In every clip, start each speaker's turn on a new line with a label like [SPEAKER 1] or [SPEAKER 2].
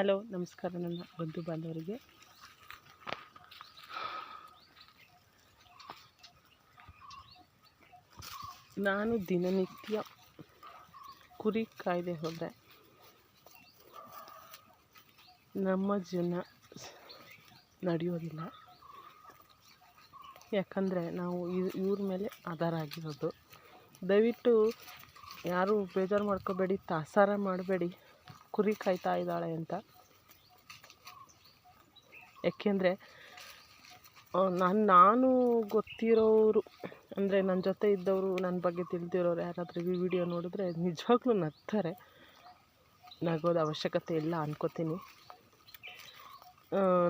[SPEAKER 1] Hello, ನಮಸ್ಕಾರ ನನ್ನ ಬಂಧು ಬಾಂಧವರಿಗೆ. ನಾನು ದಿನನಿತ್ಯ ಕುರಿ ಕಾಯ್ದೆ ಹೋದರೆ ನಮ್ಮ ಜೀವನ ನಡೆಯೋದಿಲ್ಲ. ಯಾಕಂದರೆ ನಾವು ಇವ್ರ ಮೇಲೆ ಆಧಾರ ಆಗಿರೋದು. ದಯವಿಟ್ಟು ಯಾರೂ ಬೇಜಾರು ಮಾಡ್ಕೋಬೇಡಿ ತಾಸಾರ ಮಾಡಬೇಡಿ. ಕುರಿ ಕಾಯ್ತಾ ಇದ್ದಾಳೆ ಅಂತ. ಯಾಕೆಂದರೆ ನಾನು ನಾನು ಗೊತ್ತಿರೋರು, ಅಂದರೆ ನನ್ನ ಜೊತೆ ಇದ್ದವರು ನನ್ನ ಬಗ್ಗೆ ತಿಳಿದಿರೋರು ಯಾರಾದರೂ ಈ ವಿಡಿಯೋ ನೋಡಿದ್ರೆ ನಿಜವಾಗ್ಲೂ ನಗ್ತಾರೆ. ನಗೋದು ಅವಶ್ಯಕತೆ ಇಲ್ಲ ಅನ್ಕೋತೀನಿ.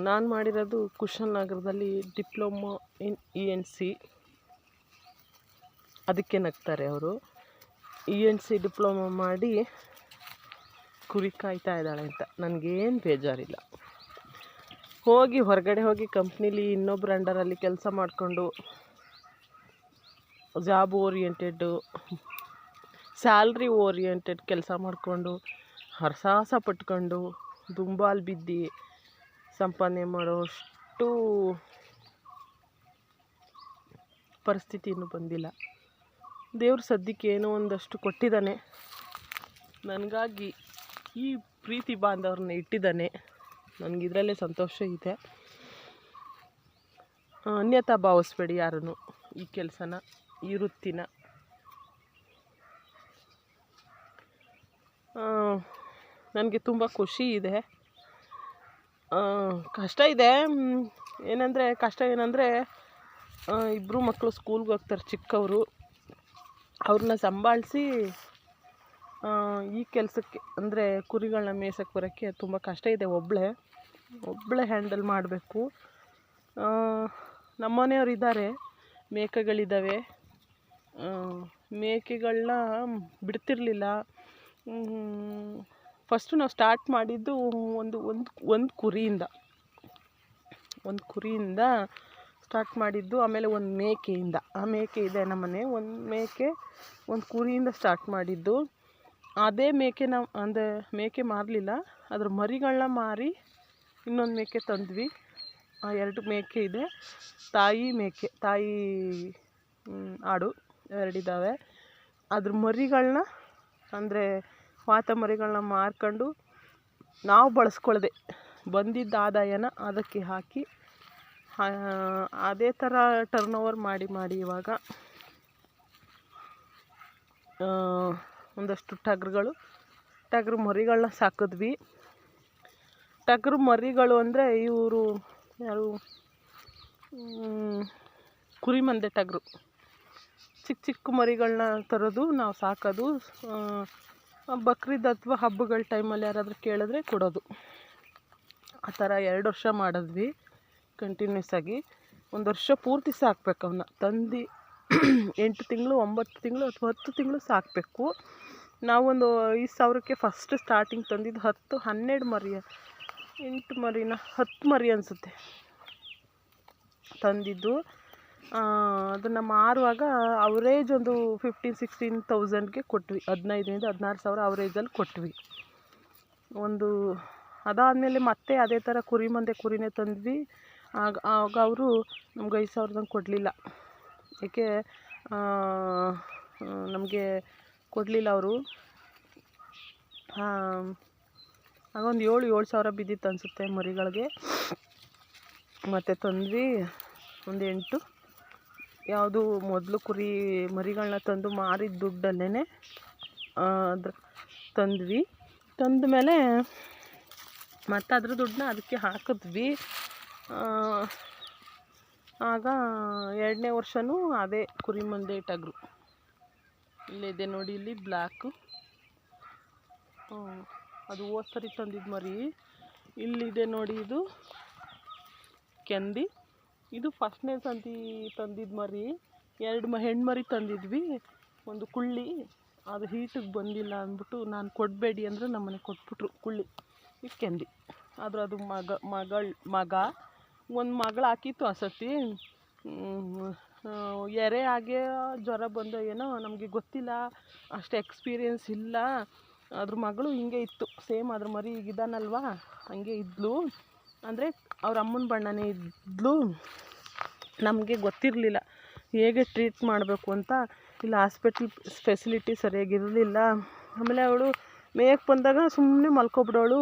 [SPEAKER 1] ನಾನು ಮಾಡಿರೋದು ಕುಶಾಲನಗರದಲ್ಲಿ diploma in E N C. ಅದಕ್ಕೆ ನಗ್ತಾರೆ ಅವರು. ಇ ಎನ್ ಸಿ ಡಿಪ್ಲೊಮೊ ಮಾಡಿ ಕುರಿ ಕಾಯ್ತಾ ಇದ್ದಾಳೆ ಅಂತ. ನನಗೇನು ಬೇಜಾರಿಲ್ಲ. ಹೋಗಿ ಹೊರಗಡೆ ಹೋಗಿ ಕಂಪ್ನೀಲಿ ಇನ್ನೊಬ್ರು ಅಂಡರಲ್ಲಿ ಕೆಲಸ ಮಾಡಿಕೊಂಡು ಜಾಬ್ ಓರಿಯೆಂಟೆಡ್ಡು, ಸ್ಯಾಲ್ರಿ ಓರಿಯೆಂಟೆಡ್ ಕೆಲಸ ಮಾಡಿಕೊಂಡು ಹರಸಾಹಸ ಪಟ್ಕೊಂಡು ದುಂಬಾಲು ಬಿದ್ದು ಸಂಪಾದನೆ ಮಾಡೋಷ್ಟು ಪರಿಸ್ಥಿತಿ ಇನ್ನೂ ಬಂದಿಲ್ಲ. ದೇವ್ರು ಸದ್ಯಕ್ಕೆ ಏನೋ ಒಂದಷ್ಟು ಕೊಟ್ಟಿದ್ದಾನೆ. ನನಗಾಗಿ ಈ ಪ್ರೀತಿ ಬಾಂಧವ್ರನ್ನ ಇಟ್ಟಿದ್ದಾನೆ. ನನಗೆ ಇದರಲ್ಲೇ ಸಂತೋಷ ಇದೆ. ಅನ್ಯತಾ ಭಾವಿಸ್ಬೇಡಿ ಯಾರೂ ಈ ಕೆಲಸನ, ಈ ವೃತ್ತಿನ. ನನಗೆ ತುಂಬ ಖುಷಿ ಇದೆ. ಕಷ್ಟ ಇದೆ. ಏನಂದರೆ, ಕಷ್ಟ ಏನಂದರೆ ಇಬ್ಬರು ಮಕ್ಕಳು ಸ್ಕೂಲ್ಗೆ ಹೋಗ್ತಾರೆ ಚಿಕ್ಕವರು. ಅವ್ರನ್ನ ಸಂಭಾಳಿಸಿ ಈ ಕೆಲಸಕ್ಕೆ, ಅಂದರೆ ಕುರಿಗಳನ್ನ ಮೇಯ್ಸಕ್ಕೆ ಬರೋಕ್ಕೆ ತುಂಬ ಕಷ್ಟ ಇದೆ ಒಬ್ಬಳೇ ಒಬ್ಬಳೇ ಹ್ಯಾಂಡಲ್ ಮಾಡಬೇಕು. ನಮ್ಮನೆಯವ್ರು ಇದ್ದಾರೆ. ಮೇಕೆಗಳಿದ್ದಾವೆ ಮೇಕೆಗಳನ್ನ ಬಿಡ್ತಿರಲಿಲ್ಲ. ಫಸ್ಟು ನಾವು ಸ್ಟಾರ್ಟ್ ಮಾಡಿದ್ದು ಒಂದು ಒಂದು ಒಂದು ಕುರಿಯಿಂದ. ಒಂದು ಕುರಿಯಿಂದ ಸ್ಟಾರ್ಟ್ ಮಾಡಿದ್ದು ಆಮೇಲೆ ಒಂದು ಮೇಕೆಯಿಂದ. ಆ ಮೇಕೆ ಇದೆ ನಮ್ಮನೆ. ಒಂದು ಮೇಕೆ, ಒಂದು ಕುರಿಯಿಂದ ಸ್ಟಾರ್ಟ್ ಮಾಡಿದ್ದು. ಅದೇ ಮೇಕೆ ನಾವು ಅಂದರೆ ಮೇಕೆ ಮಾರಲಿಲ್ಲ. ಅದ್ರ ಮರಿಗಳನ್ನ ಮಾರಿ ಇನ್ನೊಂದು ಮೇಕೆ ತಂದ್ವಿ. ಆ ಎರಡು ಮೇಕೆ ಇದೆ. ತಾಯಿ ಮೇಕೆ, ತಾಯಿ ಆಡು ಎರಡಿದ್ದಾವೆ ಅದ್ರ ಮರಿಗಳನ್ನ ಅಂದರೆ ವಾತ ಮರಿಗಳನ್ನ ಮಾರ್ಕೊಂಡು ನಾವು ಬಳಸ್ಕೊಳ್ದೆ. ಬಂದಿದ್ದ ಆದಾಯನ ಅದಕ್ಕೆ ಹಾಕಿ ಅದೇ ಥರ ಟರ್ನ್ ಓವರ್ ಮಾಡಿ ಮಾಡಿ ಇವಾಗ ಒಂದಷ್ಟು ಟಗ್ರುಗಳು. ಟಗ್ರು ಮರಿಗಳನ್ನ ಸಾಕಿದ್ವಿ. ಟಗ್ರು ಮರಿಗಳು ಅಂದರೆ ಇವರು ಯಾರು? ಕುರಿಮಂದೆ ಟಗರು. ಚಿಕ್ಕ ಚಿಕ್ಕ ಮರಿಗಳನ್ನ ತರೋದು ನಾವು ಸಾಕೋದು. ಬಕ್ರೀದ್ ಅಥವಾ ಹಬ್ಬಗಳ ಟೈಮಲ್ಲಿ ಯಾರಾದರೂ ಕೇಳಿದ್ರೆ ಕೊಡೋದು. ಆ ಥರ ಎರಡು ವರ್ಷ ಮಾಡಿದ್ವಿ ಕಂಟಿನ್ಯೂಸ್ ಆಗಿ. ಒಂದು ವರ್ಷ ಪೂರ್ತಿ ಸಾಕ್ಬೇಕು ಅವನ್ನ ತಂದು ಎಂಟು ತಿಂಗಳು, ಒಂಬತ್ತು ತಿಂಗಳು ಅಥವಾ ಹತ್ತು ತಿಂಗಳು ಸಾಕಬೇಕು. ನಾವೊಂದು ಐದು ಸಾವಿರಕ್ಕೆ ಫಸ್ಟ್ ಸ್ಟಾರ್ಟಿಂಗ್ ತಂದಿದ್ದು ಹತ್ತು, ಹನ್ನೆರಡು ಮರಿ ಎಂಟು ಮರಿನ, ಹತ್ತು ಮರಿ ಅನಿಸುತ್ತೆ. ತಂದಿದ್ದು. ಅದನ್ನು ಮಾರುವಾಗ ಅವರೇಜ್ ಒಂದು ಫಿಫ್ಟೀನ್ ಸಿಕ್ಸ್ಟೀನ್ ತೌಸಂಡ್ಗೆ ಕೊಟ್ವಿ. ಹದಿನೈದರಿಂದ ಹದಿನಾರು ಸಾವಿರ ಅವರೇಜಲ್ಲಿ ಕೊಟ್ವಿ. ಒಂದು, ಅದಾದಮೇಲೆ ಮತ್ತೆ ಅದೇ ಥರ ಕುರಿ ಮಂದೆ ಕುರಿನೇ ತಂದ್ವಿ. ಆಗ ಆಗ ಅವರು ನಮ್ಗೆ ಐದು ಸಾವಿರದಂಗೆ ಕೊಡಲಿಲ್ಲ. ಏಕೆ ನಮಗೆ ಕೊಡಲಿಲ್ಲ ಅವರು. ಆಗ ಒಂದು ಏಳು ಏಳು ಸಾವಿರ ಬಿದ್ದಿತ್ತು ಅನಿಸುತ್ತೆ ಮರಿಗಳಿಗೆ. ಮತ್ತು ತಂದ್ವಿ ಒಂದು ಎಂಟು. ಯಾವುದು ಮೊದಲು ಕುರಿ ಮರಿಗಳನ್ನ ತಂದು ಮಾರಿದ ದುಡ್ಡಲ್ಲೇ ಅದ್ರ ತಂದ್ವಿ. ತಂದ ಮೇಲೆ ಮತ್ತು ಅದ್ರ ದುಡ್ಡನ್ನ ಅದಕ್ಕೆ ಹಾಕಿದ್ವಿ. ಆಗ ಎರಡನೇ ವರ್ಷವೂ ಅದೇ ಕುರಿ ಮಂದೆ ಟಗರು ಇಲ್ಲಿದೆ ನೋಡಿ, ಇಲ್ಲಿ ಬ್ಲ್ಯಾಕು ಅದು ಹೋದ ಸರಿ ತಂದಿದ್ದು ಮರಿ ಇಲ್ಲಿದೆ ನೋಡಿ, ಇದು ಕೆಂದಿ. ಇದು ಫಸ್ಟ್ನೇ ಸಂತಿ ತಂದಿದ್ದು ಮರಿ. ಎರಡು ಮ, ಹೆಣ್ಣು ಮರಿ ತಂದಿದ್ವಿ, ಒಂದು ಕುಳ್ಳಿ. ಅದು ಹೀಟಿಗೆ ಬಂದಿಲ್ಲ ಅಂದ್ಬಿಟ್ಟು ನಾನು ಕೊಡಬೇಡಿ ಅಂದರೆ ನಮ್ಮನೆ ಕೊಟ್ಬಿಟ್ರು ಕುಳ್ಳಿ. ಇದು ಕೆಂದಿ. ಆದ್ರೆ ಅದು ಮಗ, ಮಗಳ, ಮಗ. ಒಂದು ಮಗಳು ಹಾಕಿತ್ತು ಆ ಸತಿ ಎರೆ ಆಗೇ ಜ್ವರ ಬಂದೋ ಏನೋ ನಮಗೆ ಗೊತ್ತಿಲ್ಲ, ಅಷ್ಟು ಎಕ್ಸ್ಪೀರಿಯೆನ್ಸ್ ಇಲ್ಲ. ಅದ್ರ ಮಗಳು ಹಿಂಗೆ ಇತ್ತು ಸೇಮ್ ಅದ್ರ ಮರಿ ಈಗ ಇದಾನಲ್ವ? ಹಂಗೆ ಇದ್ಲು. ಅಂದರೆ ಅವ್ರ ಅಮ್ಮನ ಬಣ್ಣನೇ ಇದ್ಲು. ನಮಗೆ ಗೊತ್ತಿರಲಿಲ್ಲ, ಹೇಗೆ ಟ್ರೀಟ್ ಮಾಡಬೇಕು ಅಂತ. ಇಲ್ಲ ಹಾಸ್ಪಿಟ್ಲ್ ಫೆಸಿಲಿಟಿ ಸರಿಯಾಗಿರಲಿಲ್ಲ ಆಮೇಲೆ ಅವಳು ಮೇಯಕ್ಕೆ ಬಂದಾಗ ಸುಮ್ಮನೆ ಮಲ್ಕೊಬಿಡೋಳು.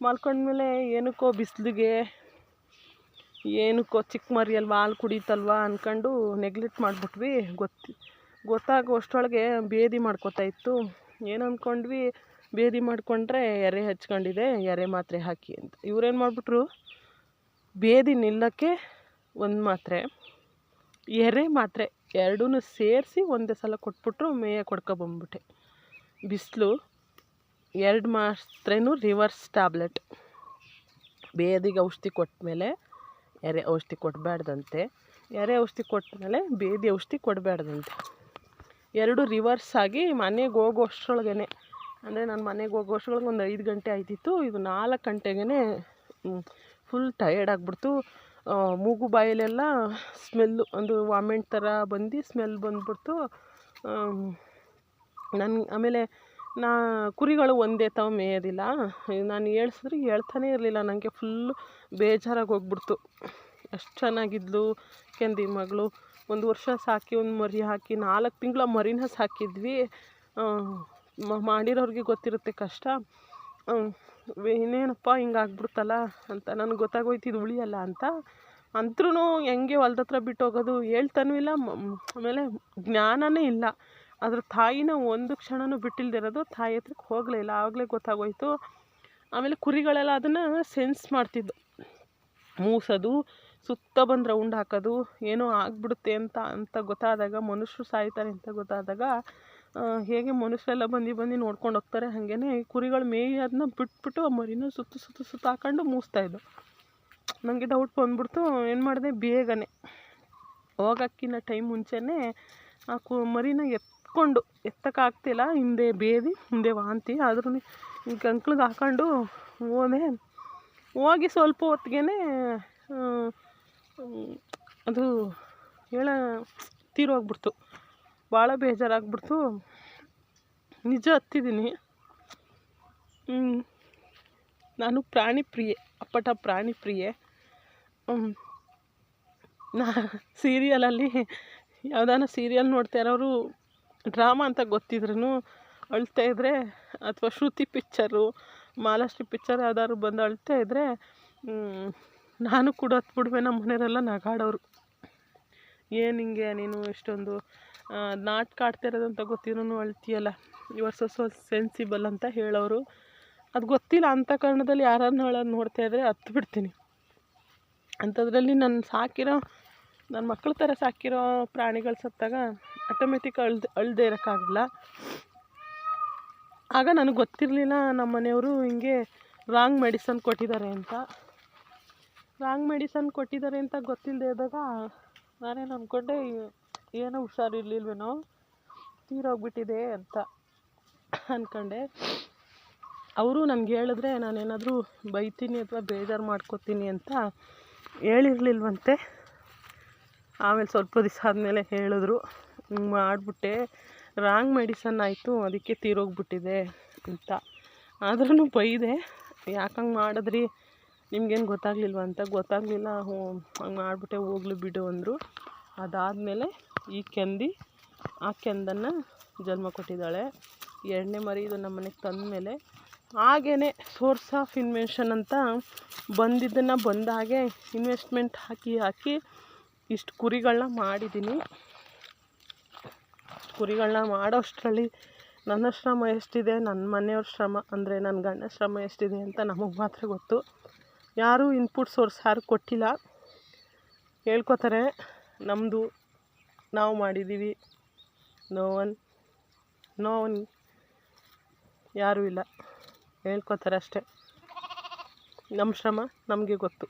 [SPEAKER 1] ಮಲ್ಕೊಂಡ್ಮೇಲೆ ಏನಕ್ಕೋ ಬಿಸಿಲಿಗೆ ಏನಕ್ಕೋ ಚಿಕ್ಕ ಮರಿ ಅಲ್ವಾ ಹಾಲು ಕುಡೀತಲ್ವಾ ಅಂದ್ಕೊಂಡು ನೆಗ್ಲೆಕ್ಟ್ ಮಾಡಿಬಿಟ್ವಿ. ಗೊತ್ತು ಗೊತ್ತಾಗೋ ಅಷ್ಟರೊಳಗೆ ಬೇದಿ ಮಾಡ್ಕೊತಾ ಇತ್ತು. ಏನು ಅಂದ್ಕೊಂಡ್ವಿ ಬೇದಿ ಮಾಡಿಕೊಂಡ್ರೆ ಎರೆ ಹಚ್ಕೊಂಡಿದೆ, ಎರೆ ಮಾತ್ರೆ ಹಾಕಿ ಅಂತ. ಇವ್ರೇನು ಮಾಡಿಬಿಟ್ರು? ಬೇದಿ ನಿಲ್ಲಕ್ಕೆ ಒಂದು ಮಾತ್ರೆ, ಎರೆ ಮಾತ್ರೆ ಎರಡೂ ಸೇರಿಸಿ ಒಂದೇ ಸಲ ಕೊಟ್ಬಿಟ್ರು, ಮೇಯ ಕೊಡ್ಕೊಬಂದ್ಬಿಟ್ಟೆ ಬಿಸಿಲು ಎರಡು ಮಾತ್ರೆನೂ ರಿವರ್ಸ್ ಟ್ಯಾಬ್ಲೆಟ್ ಬೇದಿಗೆ ಔಷಧಿ ಕೊಟ್ಟಮೇಲೆ ಎರೆ ಔಷಧಿ ಕೊಡಬಾರ್ದಂತೆ ಎರೆ ಔಷಧಿ ಕೊಟ್ಟಮೇಲೆ ಬೇದಿ ಔಷಧಿ ಕೊಡಬಾರ್ದಂತೆ ಎರಡು ರಿವರ್ಸ್ ಆಗಿ ಮನೆಗೆ ಹೋಗೋ ಅಷ್ಟರೊಳಗೇ ಅಂದರೆ ನಾನು ಮನೆಗೆ ಹೋಗೋ ಅಷ್ಟ್ರೊಳಗೆ ಒಂದು ಐದು ಗಂಟೆ ಆಯ್ತಿತ್ತು. ಇದು ನಾಲ್ಕು ಗಂಟೆಗೆ ಫುಲ್ ಟಯರ್ಡ್ ಆಗಿಬಿಡ್ತು. ಮೂಗು ಬಾಯಲೆಲ್ಲ ಸ್ಮೆಲ್ಲು ಒಂದು ವಾಮೆಂಟ್ ಥರ ಬಂದು ಸ್ಮೆಲ್ ಬಂದ್ಬಿಡ್ತು. ನನ್ನ ಆಮೇಲೆ ನಾ ಕುರಿಗಳು ಒಂದೇ ತಾವು ಮೇಯೋದಿಲ್ಲ. ನಾನು ಹೇಳ್ಸಿದ್ರೆ ಹೇಳ್ತಾನೆ ಇರಲಿಲ್ಲ. ನನಗೆ ಫುಲ್ಲು ಬೇಜಾರಾಗಿ ಹೋಗ್ಬಿಡ್ತು. ಅಷ್ಟು ಚೆನ್ನಾಗಿದ್ಲು ಕೆಂದಿ ಮಗಳು. ಒಂದು ವರ್ಷ ಸಾಕಿ, ಒಂದು ಮರಿ ಹಾಕಿ, ನಾಲ್ಕು ತಿಂಗಳ ಮರಿನ ಸಾಕಿದ್ವಿ. ಮಾಡಿರೋರಿಗೆ ಗೊತ್ತಿರುತ್ತೆ ಕಷ್ಟ. ಇನ್ನೇನಪ್ಪ ಹಿಂಗೆ ಆಗ್ಬಿಡ್ತಲ್ಲ ಅಂತ ನನಗೆ ಗೊತ್ತಾಗೋಯ್ತು ಇದು ಉಳಿಯಲ್ಲ ಅಂತ. ಅಂದ್ರೂ ಹೆಂಗೆ ಹೊಲ್ದ ಹತ್ರ ಬಿಟ್ಟು ಹೋಗೋದು ಹೇಳ್ತಾನೂ ಇಲ್ಲ ಆಮೇಲೆ ಜ್ಞಾನವೇ ಇಲ್ಲ. ಅದ್ರ ತಾಯಿನ ಒಂದು ಕ್ಷಣನೂ ಬಿಟ್ಟಿಲ್ದಿರೋದು ತಾಯಿ ಹತ್ರಕ್ಕೆ ಹೋಗಲೇ ಇಲ್ಲ ಆವಾಗಲೇ ಗೊತ್ತಾಗೋಯ್ತು. ಆಮೇಲೆ ಕುರಿಗಳೆಲ್ಲ ಅದನ್ನು ಸೆನ್ಸ್ ಮಾಡ್ತಿದ್ದು. ಮೂಸೋದು, ಸುತ್ತ ಬಂದು ರೌಂಡ್ ಹಾಕೋದು, ಏನೋ ಆಗ್ಬಿಡುತ್ತೆ ಅಂತ ಅಂತ ಗೊತ್ತಾದಾಗ ಮನುಷ್ಯರು ಸಾಯ್ತಾರೆ ಅಂತ ಗೊತ್ತಾದಾಗ ಹೇಗೆ ಮನುಷ್ಯರೆಲ್ಲ ಬಂದು ಬಂದು ನೋಡ್ಕೊಂಡು ಹೋಗ್ತಾರೆ ಹಾಗೇ ಕುರಿಗಳು ಮೇಯೋದನ್ನ ಬಿಟ್ಬಿಟ್ಟು ಆ ಮರಿನ ಸುತ್ತ ಸುತ್ತ ಸುತ್ತ ಹಾಕೊಂಡು ಮೂಸ್ತಾಯಿದ್ದು ನನಗೆ ಡೌಟ್ ಬಂದ್ಬಿಡ್ತು, ಏನು ಮಾಡಿದೆ? ಬೇಗನೆ. ಹೋಗೋಕ್ಕಿಂತ ಟೈಮ್ ಮುಂಚೆನೇ ಆ ಕು, ಮರಿನ ಎತ್ಕೊಂಡು, ಎತ್ತಕ್ಕಾಗ್ತಿಲ್ಲ. ಹಿಂದೆ ಬೇದಿ ಮುಂದೆ ವಾಂತಿ. ಆದ್ರೂ ಈ ಕಂಕ್ಳಿಗೆ ಹಾಕೊಂಡು ಹೋದೆ. ಹೋಗಿ ಸ್ವಲ್ಪ ಹೊತ್ತಿಗೆ ಅದು ಹೇಳ, ತೀರೋಗ್ಬಿಡ್ತು. ಭಾಳ ಬೇಜಾರಾಗ್ಬಿಡ್ತು. ನಿಜ ಹತ್ತಿದ್ದೀನಿ ನಾನು ಪ್ರಾಣಿ ಪ್ರಿಯೆ, ಅಪ್ಪಟ ಪ್ರಾಣಿ ಪ್ರಿಯೆ. ನಾ ಸೀರಿಯಲಲ್ಲಿ ಯಾವುದಾನ ಸೀರಿಯಲ್ ನೋಡ್ತಾ ಇರೋರು ಡ್ರಾಮಾ ಅಂತ ಗೊತ್ತಿದ್ರೂ ಅಳ್ತಾ ಇದ್ದರೆ ಅಥವಾ ಶ್ರುತಿ ಪಿಕ್ಚರು ಮಾಲಾಶ್ರೀ ಪಿಕ್ಚರ್ ಯಾವ್ದಾದ್ರು ಬಂದು ಅಳ್ತಾ ಇದ್ದರೆ ನಾನು ಕೂಡ ಹತ್ಬಿಡುವೆ ನಮ್ಮ ಮನೆಯವರೆಲ್ಲ ನಗಾಡೋರು. ಏನು ಹಿಂಗೆ ನೀನು ಇಷ್ಟೊಂದು ನಾಟಕ ಆಡ್ತಾ ಅಂತ ಗೊತ್ತಿದ್ರೂ ಅಳ್ತೀಯಲ್ಲ ಇವರ್ ಸೊ ಸೆನ್ಸಿಬಲ್ ಅಂತ ಹೇಳೋರು. ಅದು ಗೊತ್ತಿಲ್ಲ ಅಂಥ ಕಾರಣದಲ್ಲಿ ಯಾರನ್ನು ಹೇಳೋದು ನೋಡ್ತಾ ಇದ್ದರೆ ಹತ್ತು ಬಿಡ್ತೀನಿ. ಅಂಥದ್ರಲ್ಲಿ ನಾನು ಸಾಕಿರೋ ನನ್ನ ಮಕ್ಕಳ ಥರ ಸಾಕಿರೋ ಪ್ರಾಣಿಗಳು ಸತ್ತಾಗ ಆಟೋಮೆಟಿಕ್ ಅಳ್ದು, ಅಳದೇ ಇರೋಕ್ಕಾಗಲ್ಲ ಆಗ ನನಗೆ ಗೊತ್ತಿರಲಿಲ್ಲ ನಮ್ಮ ಮನೆಯವರು ಹಿಂಗೆ ರಾಂಗ್ ಮೆಡಿಸನ್ ಕೊಟ್ಟಿದ್ದಾರೆ ಅಂತ. ರಾಂಗ್ ಮೆಡಿಸನ್ ಕೊಟ್ಟಿದ್ದಾರೆ ಅಂತ ಗೊತ್ತಿಲ್ಲದೆ ಇದ್ದಾಗ ನಾನೇನು ಅಂದ್ಕೊಂಡೆ ಏನೋ ಹುಷಾರಿರ್ಲಿಲ್ವೇನೋ ತೀರೋಗ್ಬಿಟ್ಟಿದೆ ಅಂತ ಅಂದ್ಕೊಂಡೆ ಅವರು ನನಗೆ ಹೇಳಿದ್ರೆ ನಾನೇನಾದರೂ ಬೈತೀನಿ ಅಥವಾ ಬೇಜಾರು ಮಾಡ್ಕೊತೀನಿ ಅಂತ ಹೇಳಿರ್ಲಿಲ್ವಂತೆ. ಆಮೇಲೆ ಸ್ವಲ್ಪ ದಿವಸ ಆದಮೇಲೆ ಹೇಳಿದ್ರು ಮಾಡಿಬಿಟ್ಟೆ. ರಾಂಗ್ ಮೆಡಿಸನ್ ಆಯಿತು, ಅದಕ್ಕೆ ತೀರೋಗ್ಬಿಟ್ಟಿದೆ ಅಂತ. ಆದ್ರೂ ಬೈದೆ, ಯಾಕೆ ಹಂಗೆ ಮಾಡಿದ್ರಿ? ನಿಮ್ಗೇನು ಗೊತ್ತಾಗಲಿಲ್ವ ಅಂತ? ಗೊತ್ತಾಗಲಿಲ್ಲ. ಹ್ಞೂ, ಹಂಗೆ ಮಾಡಿಬಿಟ್ಟೆ, ಹೋಗ್ಲಿ ಬಿಡು ಅಂದರು. ಅದಾದಮೇಲೆ ಈ ಕೆಂದಿ, ಆ ಕೆಂದನ್ನು ಜನ್ಮ ಕೊಟ್ಟಿದ್ದಾಳೆ. ಎರಡನೇ ಮರಿ ಇದು ನಮ್ಮ ಮನೆಗೆ ತಂದಮೇಲೆ ಹಾಗೇ ಸೋರ್ಸ್ ಆಫ್ ಇನ್ವೆನ್ಷನ್ ಅಂತ ಬಂದಿದ್ದನ್ನು ಬಂದ ಹಾಗೆ ಇನ್ವೆಸ್ಟ್ಮೆಂಟ್ ಹಾಕಿ ಹಾಕಿ ಇಷ್ಟು ಕುರಿಗಳನ್ನ ಮಾಡಿದ್ದೀನಿ. ಕುರಿಗಳನ್ನ ಮಾಡೋಷ್ಟರಲ್ಲಿ ನನ್ನ ಶ್ರಮ ಎಷ್ಟಿದೆ ನನ್ನ ಮನೆಯವ್ರ ಶ್ರಮ ಅಂದರೆ ನನ್ನ ಗಂಡ ಶ್ರಮ ಎಷ್ಟಿದೆ ಅಂತ ನಮಗೆ ಮಾತ್ರ ಗೊತ್ತು. ಯಾರೂ ಇನ್ಪುಟ್ ಸೋರ್ಸ್ ಯಾರು ಕೊಟ್ಟಿಲ್ಲ. ಹೇಳ್ಕೊತಾರೆ ನಮ್ಮದು ನಾವು ಮಾಡಿದ್ದೀವಿ ನೋ ಒನ್ ನೋ ಯಾರೂ ಇಲ್ಲ. ಹೇಳ್ಕೊತಾರೆ ಅಷ್ಟೇ. ನಮ್ಮ ಶ್ರಮ ನಮಗೆ ಗೊತ್ತು.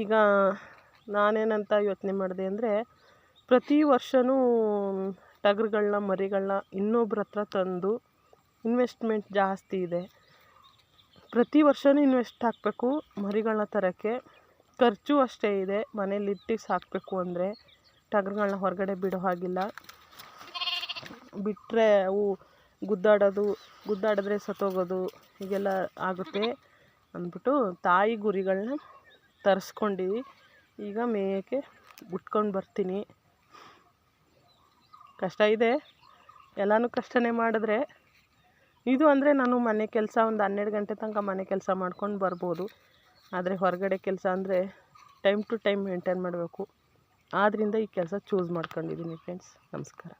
[SPEAKER 1] ಈಗ ನಾನೇನಂತ ಯೋಚನೆ ಮಾಡಿದೆ ಅಂದರೆ ಪ್ರತಿ ವರ್ಷವೂ ಟಗರುಗಳನ್ನ ಮರಿಗಳನ್ನ ಇನ್ನೊಬ್ರ ಹತ್ರ ತಂದು ಇನ್ವೆಸ್ಟ್ಮೆಂಟ್ ಜಾಸ್ತಿ ಇದೆ. ಪ್ರತಿ ವರ್ಷವೂ ಇನ್ವೆಸ್ಟ್ ಹಾಕಬೇಕು ಮರಿಗಳನ್ನ ತರೋಕ್ಕೆ. ಖರ್ಚು ಅಷ್ಟೇ ಇದೆ. ಮನೇಲಿ ಇಟ್ಟು ಸಾಕಬೇಕು ಅಂದರೆ ಟಗರುಗಳನ್ನ ಹೊರಗಡೆ ಬಿಡೋ ಹಾಗಿಲ್ಲ. ಬಿಟ್ಟರೆ ಅವು ಗುದ್ದಾಡೋದು, ಗುದ್ದಾಡಿದ್ರೆ ಸತ್ತೋಗೋದು, ಹೀಗೆಲ್ಲ ಆಗುತ್ತೆ ಅಂದ್ಬಿಟ್ಟು ತಾಯಿ ಗುರಿಗಳನ್ನ ತರಿಸ್ಕೊಂಡೀವಿ. ಈಗ ಮೇಯೋಕ್ಕೆ ಬಿಟ್ಕೊಂಡು ಬರ್ತೀನಿ. ಕಷ್ಟ ಇದೆ. ಎಲ್ಲನೂ ಕಷ್ಟನೇ ಮಾಡಿದ್ರೆ ಇದು ಅಂದರೆ ನಾನು ಮನೆ ಕೆಲಸ ಒಂದು ಹನ್ನೆರಡು ಗಂಟೆ ತನಕ ಮನೆ ಕೆಲಸ ಮಾಡ್ಕೊಂಡು ಬರ್ಬೋದು. ಆದರೆ ಹೊರಗಡೆ ಕೆಲಸ ಅಂದರೆ ಟೈಮ್ ಟು ಟೈಮ್ ಮೇಂಟೈನ್ ಮಾಡಬೇಕು. ಆದ್ದರಿಂದ ಈ ಕೆಲಸ ಚೂಸ್ ಮಾಡ್ಕೊಂಡಿದ್ದೀನಿ ಫ್ರೆಂಡ್ಸ್ ನಮಸ್ಕಾರ.